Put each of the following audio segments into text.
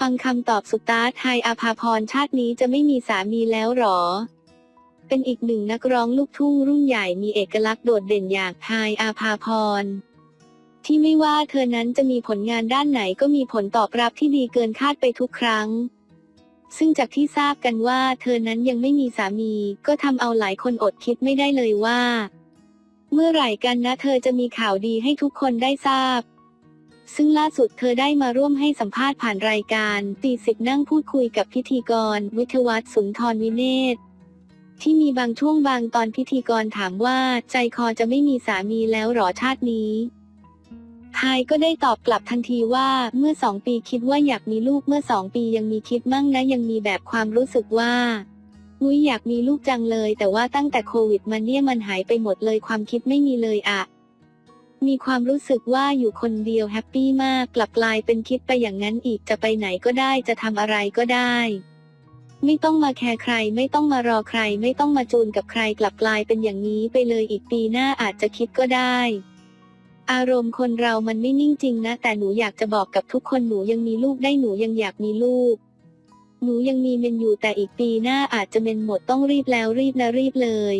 ฟังคำตอบสุตาร์ไทยอาภาพรชาตินี้จะไม่มีสามีแล้วหรอ เป็นอีกหนึ่งนักร้องลูกทุ่งรุ่นใหญ่มีเอกลักษณ์โดดเด่นอย่างไทยอาภาพร ที่ไม่ว่าเธอนั้นจะมีผลงานด้านไหนก็มีผลตอบรับที่ดีเกินคาดไปทุกครั้ง ซึ่งจากที่ทราบกันว่าเธอนั้นยังไม่มีสามี ก็ทำเอาหลายคนอดคิดไม่ได้เลยว่า เมื่อไหร่กันนะเธอจะมีข่าวดีให้ทุกคนได้ทราบ ซึ่งล่าสุดเธอได้มาร่วมให้สัมภาษณ์ผ่านรายการตีสิบนั่งพูดคุยกับพิธีกร วิทยวัฒน์สุนทรวิเนศที่มีบางช่วงบางตอนพิธีกรถามว่าใจคอจะไม่มีสามีแล้วหรอชาตินี้ทายก็ได้ตอบกลับทันทีว่าเมื่อสองปีคิดว่าอยากมีลูกเมื่อสองปียังมีคิดมั่งนะยังมีแบบความรู้สึกว่านุ้ยอยากมีลูกจังเลย แต่ว่าตั้งแต่โควิดมาเนี่ยมันหายไปหมดเลยความคิดไม่มีเลยอะ มีความรู้สึกว่าอยู่คนเดียวแฮปปี้มากกลับกลายเป็นคิดไปอย่างนั้นอีกจะไปไหนก็ได้จะทำอะไรก็ได้ ไม่ต้องมาแคร์ใคร ไม่ต้องมารอใคร ไม่ต้องมาจูนกับใครกลับกลายเป็นอย่างนี้ไปเลยอีกปีหน้าอาจจะคิดก็ได้ อารมณ์คนเรามันไม่นิ่งจริงนะ แต่หนูอยากจะบอกกับทุกคนหนูยังมีลูกได้หนูยังอยากมีลูก หนูยังมีเมนอยู่แต่อีกปีหน้าอาจจะเมนหมดต้องรีบแล้วรีบนะรีบเลย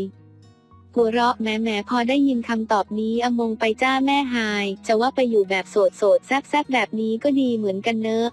หัวเราะแหมแหมพอได้ยินคำตอบนี้อมงไปจ้าแม่หาย จะว่าไปอยู่แบบโสดโสดแซบแซบแบบนี้ก็ดีเหมือนกันเนอะ